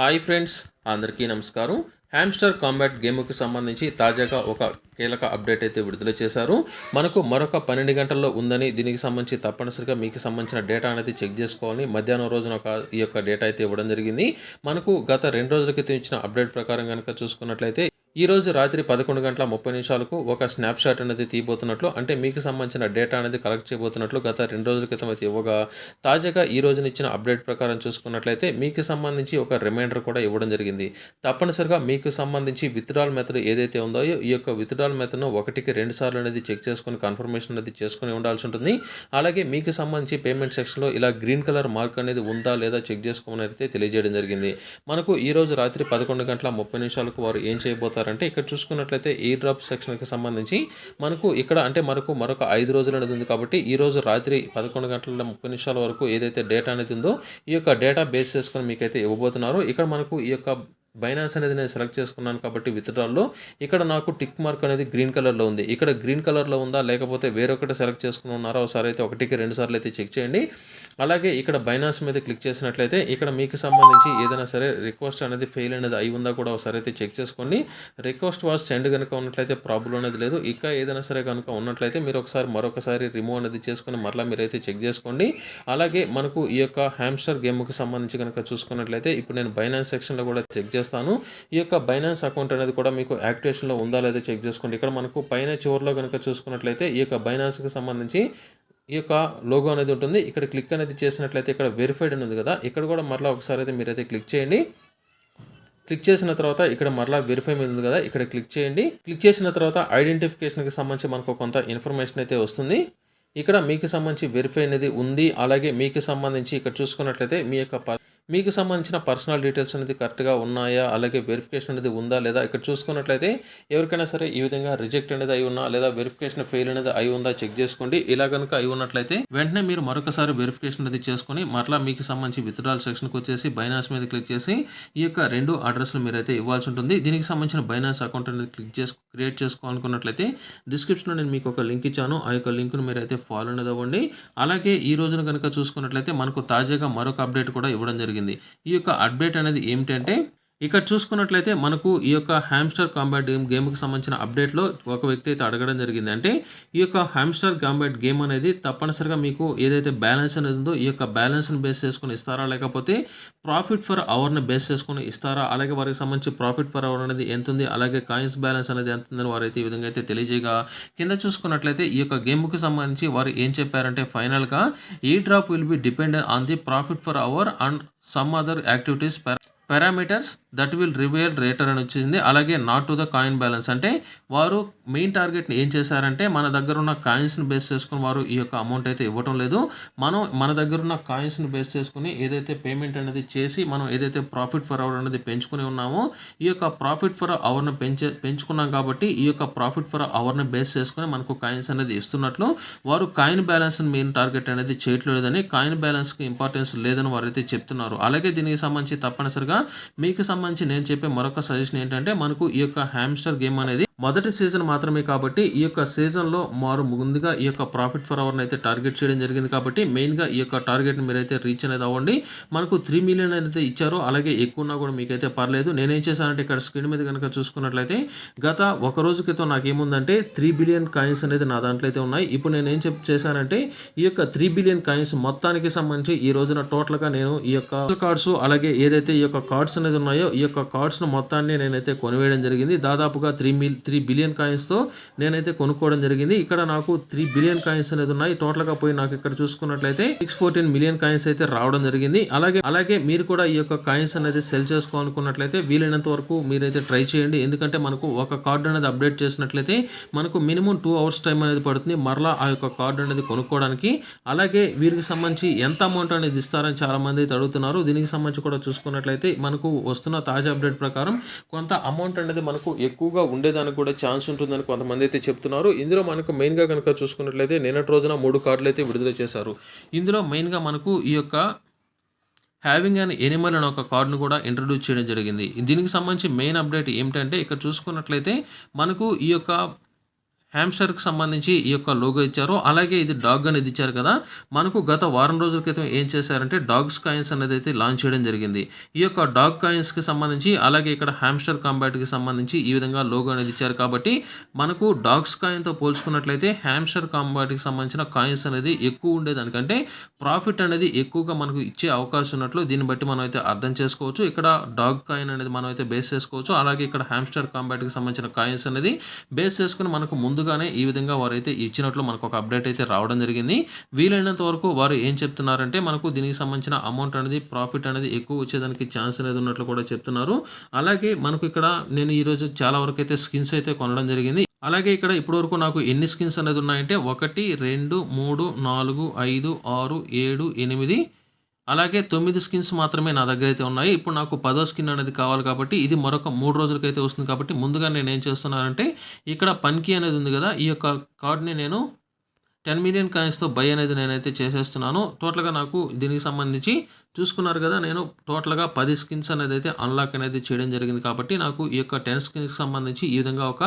Hi friends అందరికీ నమస్కారం. Hamster combat గేమ్కి సంబంధించి తాజాగా ఒక కీలక అప్డేట్ అయితే విడుదల చేశారు. మనకు మరొక పన్నెండు గంటల్లో ఉందని దీనికి సంబంధించి తప్పనిసరిగా మీకు సంబంధించిన డేటా అనేది చెక్ చేసుకోవాలి. మధ్యాహ్నం రోజున ఒక ఈ యొక్క డేటా అయితే ఇవ్వడం జరిగింది. మనకు గత రెండు రోజుల క్రితం ఇచ్చిన అప్డేట్ ప్రకారం కనుక చూసుకున్నట్లయితే ఈరోజు రాత్రి పదకొండు గంటల ముప్పై నిమిషాలకు ఒక స్నాప్షాట్ అనేది తీయబోతున్నట్లు అంటే మీకు సంబంధించిన డేటా అనేది కలెక్ట్ చేయబోతున్నట్లు గత రెండు రోజుల క్రితం అయితే ఇవ్వగా తాజాగా ఈ రోజున ఇచ్చిన అప్డేట్ ప్రకారం చూసుకున్నట్లయితే మీకు సంబంధించి ఒక రిమైండర్ కూడా ఇవ్వడం జరిగింది. తప్పనిసరిగా మీకు సంబంధించి విత్డ్రాల్ మెథడ్ ఏదైతే ఉందో ఈ యొక్క విత్డ్రాల్ మెథడ్ను ఒకటికి రెండు సార్లు అనేది చెక్ చేసుకొని కన్ఫర్మేషన్ అనేది చేసుకొని ఉండాల్సి ఉంటుంది. అలాగే మీకు సంబంధించి పేమెంట్ సెక్షన్లో ఇలా గ్రీన్ కలర్ మార్క్ అనేది ఉందా లేదా చెక్ చేసుకోమని అయితే తెలియజేయడం జరిగింది. మనకు ఈ రోజు రాత్రి పదకొండు గంటల ముప్పై నిమిషాలకు వారు ఏం చేయబోతారు చేయబోతారంటే ఇక్కడ చూసుకున్నట్లయితే ఈ డ్రాప్ సెక్షన్కి సంబంధించి మనకు ఇక్కడ అంటే మనకు మరొక ఐదు రోజులు అనేది ఉంది కాబట్టి ఈ రోజు రాత్రి పదకొండు గంటల ముప్పై నిమిషాల వరకు ఏదైతే డేటా అనేది ఉందో ఈ యొక్క డేటా బేస్ చేసుకొని మీకైతే ఇవ్వబోతున్నారు. ఇక్కడ మనకు ఈ యొక్క బైనాన్స్ అనేది నేను సెలెక్ట్ చేసుకున్నాను కాబట్టి విత్డ్రాల్లో ఇక్కడ నాకు టిక్ మార్క్ అనేది గ్రీన్ కలర్లో ఉంది. ఇక్కడ గ్రీన్ కలర్లో ఉందా? లేకపోతే వేరొకటి సెలెక్ట్ చేసుకుని ఉన్నారా? ఒకసారి అయితే ఒకటికి రెండు సార్లు అయితే చెక్ చేయండి. అలాగే ఇక్కడ బైనాన్స్ మీద క్లిక్ చేసినట్లయితే ఇక్కడ మీకు సంబంధించి ఏదైనా సరే రిక్వెస్ట్ అనేది ఫెయిల్ అనేది అయి ఉందా కూడా ఒకసారి అయితే చెక్ చేసుకోండి. రిక్వెస్ట్ వాస్ సెండ్ కనుక ఉన్నట్లయితే ప్రాబ్లం అనేది లేదు. ఇంకా ఏదైనా సరే కనుక ఉన్నట్లయితే మీరు ఒకసారి మరొకసారి రిమూవ్ అనేది చేసుకొని మరలా మీరైతే చెక్ చేసుకోండి. అలాగే మనకు ఈ యొక్క హ్యామ్స్టర్ గేమ్కి సంబంధించి కనుక చూసుకున్నట్లయితే ఇప్పుడు నేను బైనాన్స్ సెక్షన్లో కూడా చెక్ చేస్తాను. ఈ యొక్క బైనాన్స్ అకౌంట్ అనేది కూడా మీకు యాక్టివేషన్లో ఉందా లేదా చెక్ చేసుకోండి. ఇక్కడ మనకు పైన చివరిలో కనుక చూసుకున్నట్లయితే ఈ యొక్క బైనాన్స్కి సంబంధించి ఈ యొక్క లోగో అనేది ఉంటుంది. ఇక్కడ క్లిక్ అనేది చేసినట్లయితే ఇక్కడ వెరిఫైడ్ అని ఉంది కదా. ఇక్కడ కూడా మరలా ఒకసారి అయితే మీరైతే క్లిక్ చేయండి. క్లిక్ చేసిన తర్వాత ఇక్కడ మరలా వెరిఫై మీద ఉంది కదా. ఇక్కడ క్లిక్ చేయండి. క్లిక్ చేసిన తర్వాత ఐడెంటిఫికేషన్కి సంబంధించి మనకు కొంత ఇన్ఫర్మేషన్ అయితే వస్తుంది. ఇక్కడ మీకు సంబంధించి వెరిఫై అనేది ఉంది. అలాగే మీకు సంబంధించి ఇక్కడ చూసుకున్నట్లయితే మీ యొక్క మీకు సంబంధించిన పర్సనల్ డీటెయిల్స్ అనేది కరెక్ట్గా ఉన్నాయా? అలాగే వెరిఫికేషన్ అనేది ఉందా? లేదా ఇక్కడ చూసుకున్నట్లయితే ఎవరికైనా సరే ఈ విధంగా రిజెక్ట్ అనేది అయి ఉన్నా లేదా వెరిఫికేషన్ ఫెయిల్ అనేది అయి ఉందా చెక్ చేసుకోండి. ఇలా కనుక అయి ఉన్నట్లయితే వెంటనే మీరు మరొకసారి వెరిఫికేషన్ అనేది చేసుకొని మరలా మీకు సంబంధించి విత్డ్రాల్ సెక్షన్కి వచ్చేసి బైనాన్స్ మీద క్లిక్ చేసి ఈ యొక్క రెండు అడ్రస్లు మీరైతే ఇవ్వాల్సి ఉంటుంది. దీనికి సంబంధించిన బైనాన్స్ అకౌంట్ అనేది క్లిక్ చేసుకుని క్రియేట్ చేసుకోవాలనుకున్నట్లయితే డిస్క్రిప్షన్లో నేను మీకు ఒక లింక్ ఇచ్చాను. ఆ యొక్క లింక్ను మీరైతే ఫాలో అనేది అవ్వండి అలాగే ఈ రోజున కనుక చూసుకున్నట్లయితే మనకు తాజాగా మరొక అప్డేట్ కూడా ఇవ్వడం జరిగింది. ఈ యొక్క అప్డేట్ అనేది ఏమిటంటే ఇక్కడ చూసుకున్నట్లయితే మనకు ఈ యొక్క హ్యామ్స్టర్ కాంబాట్ గేమ్ గేమ్కి సంబంధించిన అప్డేట్లో ఒక వ్యక్తి అయితే అడగడం జరిగింది. అంటే ఈ యొక్క హ్యామ్స్టర్ కాంబాట్ గేమ్ అనేది తప్పనిసరిగా మీకు ఏదైతే బ్యాలెన్స్ అనేది ఉందో ఈ యొక్క బ్యాలెన్స్ని బేస్ చేసుకొని ఇస్తారా? లేకపోతే ప్రాఫిట్ ఫర్ అవర్ని బేస్ చేసుకొని ఇస్తారా? అలాగే వారికి సంబంధించి ప్రాఫిట్ ఫర్ అవర్ అనేది ఎంత ఉంది? అలాగే కాయిన్స్ బ్యాలెన్స్ అనేది ఎంత ఉందని వారైతే ఈ విధంగా అయితే తెలియజేయగా. కింద చూసుకున్నట్లయితే ఈ యొక్క గేమ్కి సంబంధించి వారు ఏం చెప్పారంటే ఫైనల్గా ఈ drop will be depend on the profit per hour and some other activities parameters that will reveal later అని వచ్చింది. అలాగే not to the coin balance అంటే వారు మెయిన్ టార్గెట్ని ఏం చేశారంటే మన దగ్గర ఉన్న కాయిన్స్ని బేస్ చేసుకుని వారు ఈ యొక్క అమౌంట్ అయితే ఇవ్వటం లేదు. మనం మన దగ్గర ఉన్న కాయిన్స్ని బేస్ చేసుకుని ఏదైతే పేమెంట్ అనేది చేసి మనం ఏదైతే ప్రాఫిట్ ఫర్ అవర్ అనేది పెంచుకుని ఉన్నామో ఈ యొక్క ప్రాఫిట్ ఫర్ అవర్ని పెంచే పెంచుకున్నాం కాబట్టి ఈ యొక్క ప్రాఫిట్ ఫర్ అవర్ని బేస్ చేసుకుని మనకు కాయిన్స్ అనేది ఇస్తున్నట్లు వారు కాయిన్ బ్యాలెన్స్ మెయిన్ టార్గెట్ అనేది చేయట్లేదని కాయిన్ బ్యాలెన్స్కి ఇంపార్టెన్స్ లేదని వారైతే చెప్తున్నారు. అలాగే దీనికి సంబంధించి తప్పనిసరిగా మీకు సంబంధించి నేను చెప్పే మరొక సజెషన్ ఏంటంటే మనకు ఈ యొక్క హ్యామ్స్టర్ గేమ్ అనేది మొదటి సీజన్ మాత్రమే కాబట్టి ఈ యొక్క సీజన్లో మారు ముందుగా ఈ యొక్క ప్రాఫిట్ ఫర్ అవర్ని అయితే టార్గెట్ చేయడం జరిగింది కాబట్టి మెయిన్గా ఈ యొక్క టార్గెట్ని మీరైతే రీచ్ అనేది అవ్వండి. మనకు త్రీ మిలియన్ అయితే ఇచ్చారు. అలాగే ఎక్కువన్నా కూడా మీకైతే పర్లేదు. నేనేం చేశానంటే ఇక్కడ స్క్రీన్ మీద కనుక చూసుకున్నట్లయితే గత ఒక రోజు క్రితం నాకు ఏముందంటే త్రీ బిలియన్ కాయిన్స్ అనేది నా దాంట్లో అయితే ఉన్నాయి. ఇప్పుడు నేను ఏం చెప్ చేశానంటే ఈ యొక్క త్రీ బిలియన్ కాయిన్స్ మొత్తానికి సంబంధించి ఈ రోజున టోటల్గా నేను ఈ యొక్క కార్డ్స్ అలాగే ఏదైతే ఈ యొక్క కార్డ్స్ అనేది ఉన్నాయో ఈ యొక్క కార్డ్స్ను మొత్తాన్ని నేనైతే కొనివేయడం జరిగింది. దాదాపుగా త్రీ మిల్ త్రీ బిలియన్ కాయిన్స్తో నేనైతే కొనుక్కోవడం జరిగింది. ఇక్కడ నాకు త్రీ బిలియన్ కాయిన్స్ అనేది ఉన్నాయి. టోటల్గా పోయి నాకు ఇక్కడ చూసుకున్నట్లయితే సిక్స్ ఫోర్టీన్ మిలియన్ కాయిన్స్ అయితే రావడం జరిగింది. అలాగే అలాగే మీరు కూడా ఈ యొక్క కాయిన్స్ అనేది సెల్ చేసుకోవాలనుకున్నట్లయితే వీలైనంత వరకు మీరైతే ట్రై చేయండి. ఎందుకంటే మనకు ఒక కార్డు అనేది అప్డేట్ చేసినట్లయితే మనకు మినిమం టూ అవర్స్ టైం అనేది పడుతుంది మరలా ఆ యొక్క కార్డు అనేది కొనుక్కోవడానికి. అలాగే వీరికి సంబంధించి ఎంత అమౌంట్ అనేది ఇస్తారని చాలామంది అయితే అడుగుతున్నారు. దీనికి సంబంధించి కూడా చూసుకున్నట్లయితే మనకు వస్తున్న తాజా అప్డేట్ ప్రకారం కొంత అమౌంట్ అనేది మనకు ఎక్కువగా ఉండేదానికి కూడా ఛాన్స్ ఉంటుందని కొంతమంది అయితే చెప్తున్నారు. ఇందులో మనకు మెయిన్గా కనుక చూసుకున్నట్లయితే నిన్నటి రోజున మూడు కార్డులు అయితే విడుదల చేశారు. ఇందులో మెయిన్గా మనకు ఈ యొక్క హ్యావింగ్ అన్ ఎనిమల్ అనే ఒక కార్డును కూడా ఇంట్రడ్యూస్ చేయడం జరిగింది. దీనికి సంబంధించి మెయిన్ అప్డేట్ ఏమిటంటే ఇక్కడ చూసుకున్నట్లయితే మనకు ఈ యొక్క హ్యామ్స్టర్కి సంబంధించి ఈ యొక్క లోగో ఇచ్చారు. అలాగే ఇది డాగ్ అనేది ఇచ్చారు కదా. మనకు గత వారం రోజుల క్రితం ఏం చేశారంటే డాగ్స్ కాయిన్స్ అనేది అయితే లాంచ్ చేయడం జరిగింది. ఈ యొక్క డాగ్ కాయిన్స్కి సంబంధించి అలాగే ఇక్కడ హ్యామ్స్టర్ కాంబాట్కి సంబంధించి ఈ విధంగా లోగో అనేది ఇచ్చారు కాబట్టి మనకు డాగ్స్ కాయిన్తో పోల్చుకున్నట్లయితే హ్యామ్స్టర్ కాంబాట్కి సంబంధించిన కాయిన్స్ అనేది ఎక్కువ ఉండేదానికంటే ప్రాఫిట్ అనేది ఎక్కువగా మనకు ఇచ్చే అవకాశం ఉన్నట్లు దీన్ని బట్టి మనం అయితే అర్థం చేసుకోవచ్చు. ఇక్కడ డాగ్ కాయిన్ అనేది మనం అయితే బేస్ చేసుకోవచ్చు. అలాగే ఇక్కడ హ్యామ్స్టర్ కాంబాట్కి సంబంధించిన కాయిన్స్ అనేది బేస్ చేసుకుని మనకు ముందు ముందుగానే ఈ విధంగా వారు అయితే ఇచ్చినట్లు మనకు ఒక అప్డేట్ అయితే రావడం జరిగింది. వీలైనంత వరకు వారు ఏం చెప్తున్నారంటే మనకు దీనికి సంబంధించిన అమౌంట్ అనేది ప్రాఫిట్ అనేది ఎక్కువ వచ్చేదానికి ఛాన్స్ అనేది ఉన్నట్లు కూడా చెప్తున్నారు. అలాగే మనకు ఇక్కడ నేను ఈరోజు చాలా వరకు అయితే స్కిన్స్ అయితే కొనడం జరిగింది. అలాగే ఇక్కడ ఇప్పటివరకు నాకు ఎన్ని స్కిన్స్ అనేది ఉన్నాయంటే ఒకటి రెండు మూడు నాలుగు ఐదు ఆరు ఏడు ఎనిమిది అలాగే తొమ్మిది స్కిన్స్ మాత్రమే నా దగ్గర అయితే ఉన్నాయి. ఇప్పుడు నాకు పదో స్కిన్ అనేది కావాలి కాబట్టి ఇది మరొక మూడు రోజులకైతే వస్తుంది కాబట్టి ముందుగా నేను ఏం చేస్తున్నానంటే ఇక్కడ పన్కి అనేది ఉంది కదా ఈ యొక్క కార్డ్ని నేను టెన్ మిలియన్ కాయిన్స్తో బై అనేది నేనైతే చేసేస్తున్నాను. టోటల్గా నాకు దీనికి సంబంధించి చూసుకున్నారు కదా నేను టోటల్గా పది స్కిన్స్ అనేది అయితే అన్లాక్ అనేది చేయడం జరిగింది కాబట్టి నాకు ఈ యొక్క టెన్ స్కిన్స్కి సంబంధించి ఈ విధంగా ఒక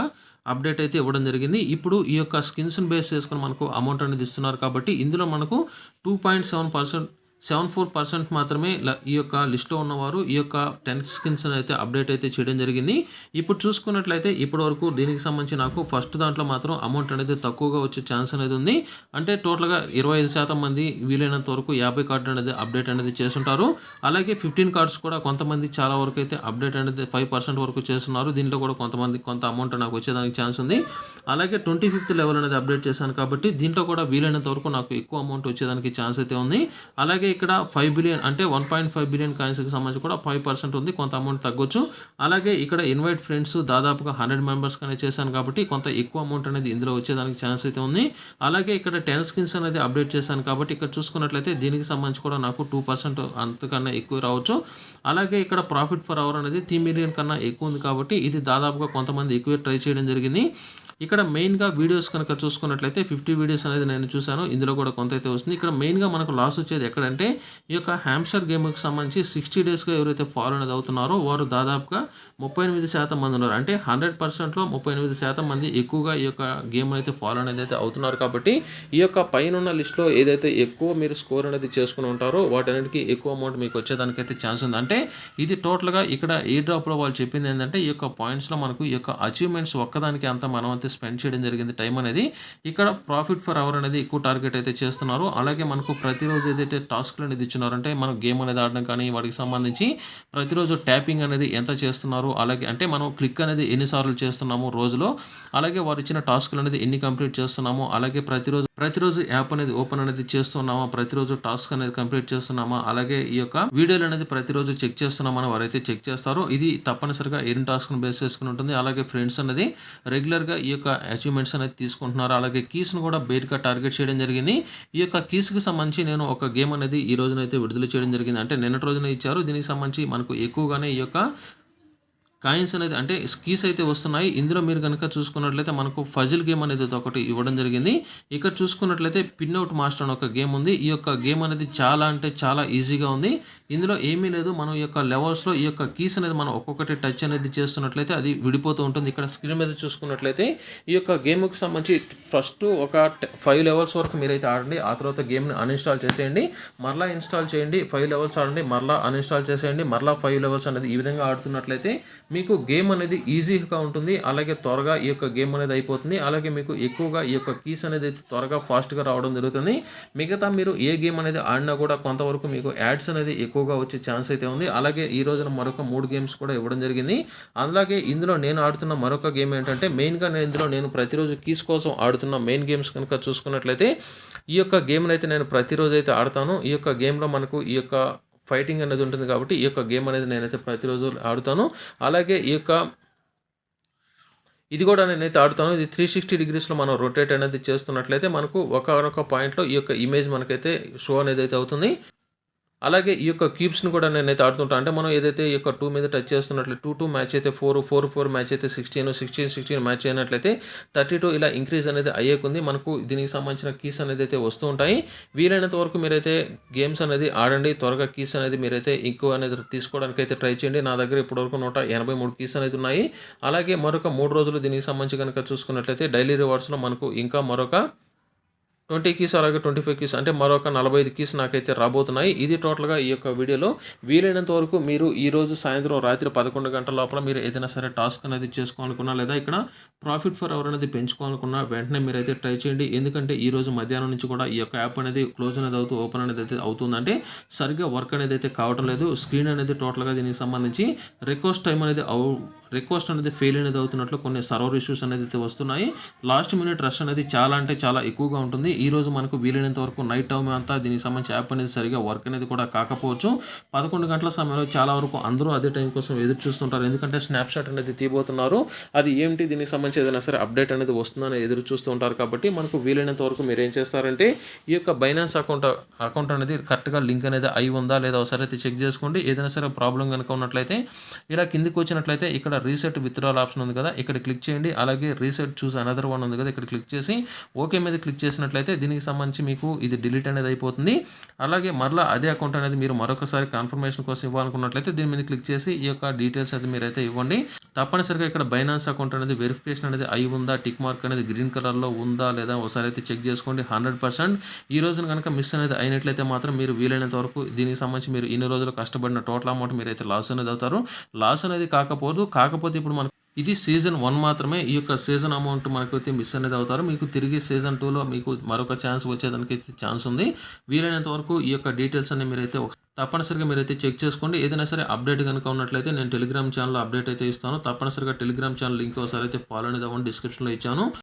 అప్డేట్ అయితే ఇవ్వడం జరిగింది. ఇప్పుడు ఈ యొక్క స్కిన్స్ని బేస్ చేసుకుని మనకు అమౌంట్ అనేది ఇస్తున్నారు కాబట్టి ఇందులో మనకు two point seven percent seven four percent మాత్రమే ఈ యొక్క లిస్ట్లో ఉన్నవారు ఈ యొక్క టెన్ స్కిన్స్ అయితే అప్డేట్ అయితే చేయడం జరిగింది. ఇప్పుడు చూసుకున్నట్లయితే ఇప్పటి వరకు దీనికి సంబంధించి నాకు ఫస్ట్ దాంట్లో మాత్రం అమౌంట్ అనేది తక్కువగా వచ్చే ఛాన్స్ అనేది ఉంది. అంటే టోటల్గా ఇరవై ఐదు శాతం మంది వీలైనంత వరకు యాభై కార్డు అనేది అప్డేట్ అనేది చేస్తుంటారు. అలాగే ఫిఫ్టీన్ కార్డ్స్ కూడా కొంతమంది చాలా వరకు అయితే అప్డేట్ అనేది ఫైవ్ పర్సెంట్ వరకు చేస్తున్నారు. దీంట్లో కూడా కొంతమంది కొంత అమౌంట్ నాకు వచ్చేదానికి ఛాన్స్ ఉంది. అలాగే ట్వంటీ ఫిఫ్త్ లెవెల్ అనేది అప్డేట్ చేశాను కాబట్టి దీంట్లో కూడా వీలైనంత వరకు నాకు ఎక్కువ అమౌంట్ వచ్చేదానికి ఛాన్స్ అయితే ఉంది. అలాగే ఇక్కడ ఫైవ్ బిలియన్ అంటే వన్ పాయింట్ ఫైవ్ బిలియన్ కాయిన్స్కి సంబంధించి కూడా ఫైవ్ పర్సెంట్ ఉంది. కొంత అమౌంట్ తగ్గొచ్చు. అలాగే ఇక్కడ ఇన్వైట్ ఫ్రెండ్స్ దాదాపుగా హండ్రెడ్ మెంబర్స్ అనేది చేశాను కాబట్టి కొంత ఎక్కువ అమౌంట్ అనేది ఇందులో వచ్చేదానికి ఛాన్స్ అయితే ఉంది. అలాగే ఇక్కడ టెన్ స్కిన్స్ అనేది అప్డేట్ చేశాను కాబట్టి ఇక్కడ చూసుకున్నట్లయితే దీనికి సంబంధించి కూడా నాకు టూ పర్సెంట్ అంతకన్నా ఎక్కువ రావచ్చు. అలాగే ఇక్కడ ప్రాఫిట్ ఫర్ అవర్ అనేది త్రీ మిలియన్ కన్నా ఎక్కువ ఉంది కాబట్టి ఇది దాదాపుగా కొంతమంది ఎక్కువ ట్రై చేయడం జరిగింది. ఇక్కడ మెయిన్గా వీడియోస్ కనుక చూసుకున్నట్లయితే ఫిఫ్టీ వీడియోస్ అనేది నేను చూశాను. ఇందులో కూడా కొంత అయితే వస్తుంది. ఇక్కడ మెయిన్గా మనకు లాస్ వచ్చేది ఎక్కడంటే ఈ యొక్క హ్యామ్స్టర్ గేమ్కి సంబంధించి సిక్స్టీ డేస్గా ఎవరైతే ఫాలో అనేది అవుతున్నారో వారు దాదాపుగా ముప్పై ఎనిమిది శాతం మంది ఉన్నారు. అంటే హండ్రెడ్ పర్సెంట్లో ముప్పై ఎనిమిది శాతం మంది ఎక్కువగా ఈ యొక్క గేమ్ అయితే ఫాలో అనేది అయితే అవుతున్నారు. కాబట్టి ఈ యొక్క పైన ఉన్న లిస్ట్లో ఏదైతే ఎక్కువ మీరు స్కోర్ అనేది చేసుకుని ఉంటారో వాటన్నిటికీ ఎక్కువ అమౌంట్ మీకు వచ్చేదానికైతే ఛాన్స్ ఉంది. అంటే ఇది టోటల్గా ఇక్కడ ఏ డ్రాప్లో వాళ్ళు చెప్పింది ఏంటంటే ఈ యొక్క పాయింట్స్లో మనకు ఈ యొక్క అచీవ్మెంట్స్ ఒక్కదానికి అంత మనం అయితే స్పెండ్ చేయడం జరిగింది. టైం అనేది ఇక్కడ ప్రాఫిట్ ఫర్ అవర్ అనేది ఎక్కువ టార్గెట్ అయితే చేస్తున్నారు. అలాగే మనకు ప్రతిరోజు ఏదైతే టాస్క్లు అనేది ఇచ్చినారంటే మనం గేమ్ అనేది ఆడడం కానీ వాటికి సంబంధించి ప్రతిరోజు ట్యాపింగ్ అనేది ఎంత చేస్తున్నారు అలాగే అంటే మనం క్లిక్ అనేది ఎన్నిసార్లు చేస్తున్నాము రోజులో అలాగే వారు ఇచ్చిన టాస్క్లు అనేది ఎన్ని కంప్లీట్ చేస్తున్నాము అలాగే ప్రతిరోజు ప్రతిరోజు యాప్ అనేది ఓపెన్ అనేది చేస్తున్నామా ప్రతిరోజు టాస్క్ అనేది కంప్లీట్ చేస్తున్నామా అలాగే ఈ యొక్క వీడియోలు అనేది ప్రతిరోజు చెక్ చేస్తున్నామని వారైతే చెక్ చేస్తారు. ఇది తప్పనిసరిగా ఎన్ని టాస్క్ను బేస్ చేసుకుని ఉంటుంది అలాగే ఫ్రెండ్స్ అనేది రెగ్యులర్గా ఈ యొక్క అచీవ్మెంట్స్ అనేది తీసుకుంటున్నారు. అలాగే కీస్ను కూడా బేట్గా టార్గెట్ చేయడం జరిగింది. ఈ యొక్క కీస్కి సంబంధించి నేను ఒక గేమ్ అనేది ఈ రోజునైతే విడుదల చేయడం జరిగింది. అంటే నిన్నటి రోజున ఇచ్చారు. దీనికి సంబంధించి మనకు ఎక్కువగానే ఈ యొక్క కాయిన్స్ అనేది అంటే కీస్ అయితే వస్తున్నాయి. ఇందులో మీరు కనుక చూసుకున్నట్లయితే మనకు ఫజిల్ గేమ్ అనేది ఒకటి ఇవ్వడం జరిగింది. ఇక్కడ చూసుకున్నట్లయితే పిన్ అవుట్ మాస్టర్ అని ఒక గేమ్ ఉంది. ఈ యొక్క గేమ్ అనేది చాలా అంటే చాలా ఈజీగా ఉంది. ఇందులో ఏమీ లేదు. మనం ఈ యొక్క లెవెల్స్లో ఈ యొక్క కీస్ అనేది మనం ఒక్కొక్కటి టచ్ అనేది చేస్తున్నట్లయితే అది విడిపోతూ ఉంటుంది. ఇక్కడ స్క్రీన్ మీద చూసుకున్నట్లయితే ఈ యొక్క గేమ్కి సంబంధించి ఫస్ట్ ఒక ఫైవ్ లెవెల్స్ వరకు మీరైతే ఆడండి. ఆ తర్వాత గేమ్ని అన్ఇన్స్టాల్ చేసేయండి. మరలా ఇన్స్టాల్ చేయండి. ఫైవ్ లెవెల్స్ ఆడండి. మరలా అన్ఇన్స్టాల్ చేసేయండి. మరలా ఫైవ్ లెవెల్స్ అనేది ఈ విధంగా ఆడుతున్నట్లయితే మీకు గేమ్ అనేది ఈజీగా ఉంటుంది. అలాగే త్వరగా ఈ యొక్క గేమ్ అనేది అయిపోతుంది. అలాగే మీకు ఎక్కువగా ఈ యొక్క కీస్ అనేది అయితే త్వరగా ఫాస్ట్గా రావడం జరుగుతుంది. మిగతా మీరు ఏ గేమ్ అనేది ఆడినా కూడా కొంతవరకు మీకు యాడ్స్ అనేది ఎక్కువ ఎక్కువగా వచ్చే ఛాన్స్ అయితే ఉంది. అలాగే ఈ రోజున మరొక మూడు గేమ్స్ కూడా ఇవ్వడం జరిగింది. అలాగే ఇందులో నేను ఆడుతున్న మరొక గేమ్ ఏంటంటే మెయిన్గా నేను ఇందులో నేను ప్రతిరోజు కీస్ కోసం ఆడుతున్న మెయిన్ గేమ్స్ కనుక చూసుకున్నట్లయితే ఈ యొక్క గేమ్ని అయితే నేను ప్రతిరోజు అయితే ఆడతాను. ఈ యొక్క గేమ్లో మనకు ఈ యొక్క ఫైటింగ్ అనేది ఉంటుంది కాబట్టి ఈ యొక్క గేమ్ అనేది నేనైతే ప్రతిరోజు ఆడుతాను. అలాగే ఈ యొక్క ఇది కూడా నేనైతే ఆడుతాను. ఇది త్రీ సిక్స్టీ డిగ్రీస్లో మనం రొటేట్ అనేది చేస్తున్నట్లయితే మనకు ఒకనొక పాయింట్లో ఈ యొక్క ఇమేజ్ మనకైతే షో అనేది అయితే అవుతుంది. అలాగే ఈ యొక్క క్యూబ్స్ని కూడా నేనైతే ఆడుతుంటాను అంటే మనం ఏదైతే ఈ యొక్క టూ మీద టచ్ చేస్తున్నట్లు టూ టూ మ్యాచ్ అయితే ఫోర్ ఫోర్ ఫోర్ మ్యాచ్ అయితే సిక్స్టీన్ సిక్స్టీన్ సిక్స్టీన్ మ్యాచ్ అయినట్లయితే థర్టీ టూ ఇలా ఇంక్రీజ్ అనేది అయ్యేకుంది. మనకు దీనికి సంబంధించిన కీస్ అనేది అయితే వస్తూ ఉంటాయి. వీలైనంత వరకు మీరైతే గేమ్స్ అనేది ఆడండి. త్వరగా కీస్ అనేది మీరైతే ఎక్కువ అనేది తీసుకోవడానికి అయితే ట్రై చేయండి. నా దగ్గర ఇప్పటివరకు నూట ఎనభై మూడు కీస్ అనేది ఉన్నాయి. అలాగే మరొక మూడు రోజులు దీనికి సంబంధించి కనుక చూసుకున్నట్లయితే డైలీ రివార్డ్స్లో మనకు ఇంకా మరొక ట్వంటీ కీస్ అలాగే ట్వంటీ ఫైవ్ కీస్ అంటే మరొక నలభై ఐదు కీస్ నాకైతే రాబోతున్నాయి. ఇది టోటల్గా ఈ యొక్క వీడియోలో వీలైనంత వరకు మీరు ఈ రోజు సాయంత్రం రాత్రి పదకొండు గంటల లోపల మీరు ఏదైనా సరే టాస్క్ అనేది చేసుకోవాలనుకున్నా లేదా ఇక్కడ ప్రాఫిట్ ఫర్ అవర్ అనేది పెంచుకోవాలనుకున్నా వెంటనే మీరైతే ట్రై చేయండి. ఎందుకంటే ఈ రోజు మధ్యాహ్నం నుంచి కూడా ఈ యొక్క యాప్ అనేది క్లోజ్ అనేది అవుతూ ఓపెన్ అనేది అయితే అవుతుందంటే సరిగ్గా వర్క్ అనేది అయితే కావటం లేదు. స్క్రీన్ అనేది టోటల్గా దీనికి సంబంధించి రిక్వెస్ట్ టైం అనేది అవు రిక్వెస్ట్ అనేది ఫెయిల్ అనేది అవుతున్నట్లు కొన్ని సర్వర్ ఇష్యూస్ అనేది అయితే వస్తున్నాయి. లాస్ట్ మినిట్ రష్ అనేది చాలా అంటే చాలా ఎక్కువగా ఉంటుంది. ఈ రోజు మనకు వీలైనంత వరకు నైట్ టైం అంతా దీనికి సంబంధించి యాప్ అనేది సరిగా వర్క్ అనేది కూడా కాకపోవచ్చు. పదకొండు గంటల సమయంలో చాలా వరకు అందరూ అదే టైం కోసం ఎదురు చూస్తుంటారు. ఎందుకంటే స్నాప్షాట్ అనేది తీయబోతున్నారు. అది ఏంటి దీనికి సంబంధించి ఏదైనా సరే అప్డేట్ అనేది వస్తుందని ఎదురు చూస్తూ ఉంటారు కాబట్టి మనకు వీలైనంత వరకు మీరు ఏం చేస్తారంటే ఈ యొక్క బైనాన్స్ అకౌంట్ అకౌంట్ అనేది కరెక్ట్గా లింక్ అనేది అయి ఉందా లేదా ఒకసారి అయితే చెక్ చేసుకోండి. ఏదైనా సరే ప్రాబ్లం కనుక ఉన్నట్లయితే ఇలా కిందికి వచ్చినట్లయితే ఇక్కడ రీసెట్ విత్డ్రాల్ ఆప్షన్ ఉంది కదా ఇక్కడ క్లిక్ చేయండి. అలాగే రీసెట్ చూస్ అనదర్ వన్ ఉంది కదా ఇక్కడ క్లిక్ చేసి ఓకే మీద క్లిక్ చేసినట్లయితే దీనికి సంబంధించి మీకు ఇది డిలీట్ అనేది అయిపోతుంది. అలాగే మరలా అదే అకౌంట్ అనేది మీరు మరొకసారి కన్ఫర్మేషన్ కోసం ఇవ్వాలనుకున్నట్లయితే దీని మీద క్లిక్ చేసి ఈ యొక్క డీటెయిల్స్ అయితే మీరైతే ఇవ్వండి. తప్పనిసరిగా ఇక్కడ బైనాన్స్ అకౌంట్ అనేది వెరిఫికేషన్ అనేది అయి ఉందా టిక్ మార్క్ అనేది గ్రీన్ కలర్లో ఉందా లేదా ఒకసారి అయితే చెక్ చేసుకోండి హండ్రెడ్ పర్సెంట్ ఈ రోజున కనుక మిస్ అనేది అయినట్లయితే మాత్రం మీరు వీలైనంత వరకు దీనికి సంబంధించి మీరు ఇన్ని రోజులు కష్టపడిన టోటల్ అమౌంట్ మీరైతే లాస్ అనేది అవుతారు. లాస్ అనేది కాకపోదు కాక కాకపోతే ఇప్పుడు మనకు ఇది సీజన్ వన్ మాత్రమే ఈ యొక్క సీజన్ అమౌంట్ మనకైతే మిస్ అనేది అవుతారు. మీకు తిరిగి సీజన్ టూలో మీకు మరొక ఛాన్స్ వచ్చేదానికి అయితే ఛాన్స్ ఉంది. వీలైనంత వరకు ఈ యొక్క డీటెయిల్స్ అన్ని మీరైతే తప్పనిసరిగా మీరైతే చెక్ చేసుకోండి. ఏదైనా సరే అప్డేట్ కనుక ఉన్నట్లయితే నేను టెలిగ్రామ్ ఛానల్ అప్డేట్ అయితే ఇస్తాను. తప్పనిసరిగా టెలిగ్రామ్ ఛానల్ లింక్ ఒకసారి అయితే ఫాలో అనేది అవ్వండి డిస్క్రిప్షన్లో ఇచ్చాను.